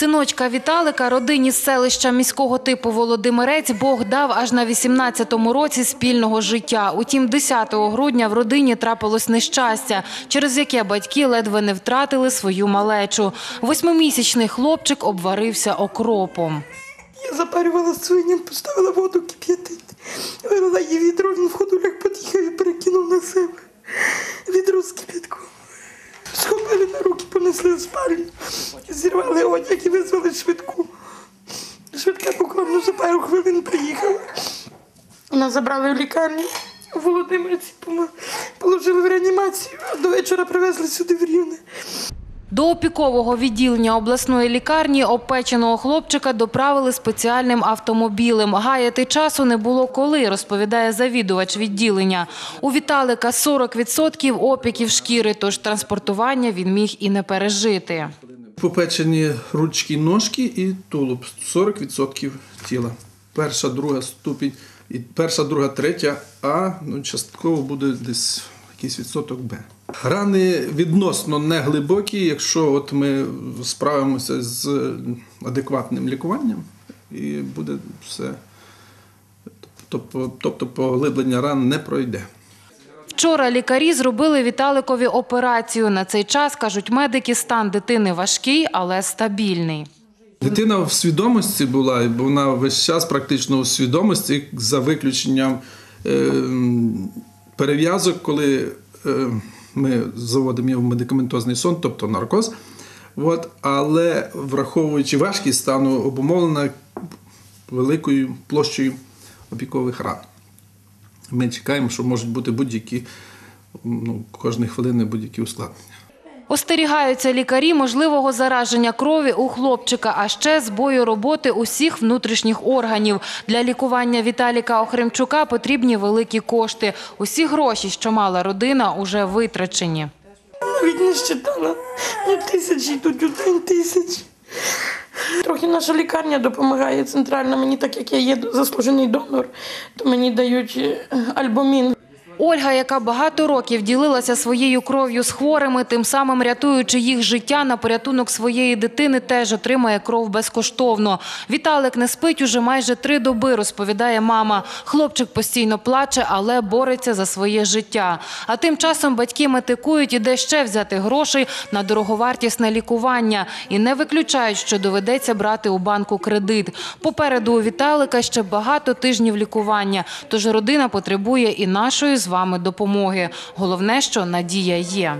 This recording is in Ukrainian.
Синочка Віталика родині з селища міського типу Володимирець Бог дав аж на 18-му році спільного життя. Утім, 10 грудня в родині трапилось нещастя, через яке батьки ледве не втратили свою малечу. Восьмимісячний хлопчик обварився окропом. Я запарювала свиням, поставила воду кип'ятити. Вилила її відро, він в ходулях під'їхав і перекинув на себе. Відро з кипятком. Схопили на руки, понесли в спальню. Зірвали одяг і визвали швидку. Швидка буквально за пару хвилин приїхала. Нас забрали в лікарню у Володимирці, положили в реанімацію, а до вечора привезли сюди в Рівне. До опікового відділення обласної лікарні опеченого хлопчика доправили спеціальним автомобілем. Гаяти часу не було коли, розповідає завідувач відділення. У Віталика 40% опіків шкіри, тож транспортування він міг і не пережити. Попечені ручки, ножки і тулуб 40% тіла. Перша, друга ступінь, і перша, друга, третя, а ну, частково буде десь якийсь відсоток Б. Рани відносно не глибокі, якщо от ми справимося з адекватним лікуванням, і буде все. Тобто, тобто поглиблення ран не пройде. Вчора лікарі зробили Віталикові операцію. На цей час, кажуть медики, стан дитини важкий, але стабільний. Дитина в свідомості була, і вона весь час практично у свідомості, за виключенням е, перев'язок, коли е, ми заводимо в медикаментозний сон, тобто наркоз. От, але враховуючи важкість стану, обумовлена великою площею опікових ран. Ми чекаємо, що можуть бути будь-які ну, кожної хвилини будь-які ускладнення. Остерігаються лікарі можливого зараження крові у хлопчика, а ще збою роботи усіх внутрішніх органів. Для лікування Віталіка Охремчука потрібні великі кошти. Усі гроші, що мала родина, уже витрачені. Навіть не щитала. Ну, тисячі йдуть у день тисячі. Трохи наша лікарня допомагає центральна. Мені, так як я є заслужений донор, то мені дають е, альбомін. Ольга, яка багато років ділилася своєю кров'ю з хворими, тим самим рятуючи їх життя на порятунок своєї дитини, теж отримає кров безкоштовно. Віталик не спить уже майже три доби, розповідає мама. Хлопчик постійно плаче, але бореться за своє життя. А тим часом батьки метикують і де ще взяти грошей на дороговартісне лікування і не виключають, що доведеться брати у банку кредит. Попереду у Віталика ще багато тижнів лікування, тож родина потребує і нашої з вами допомоги. Головне, що надія є.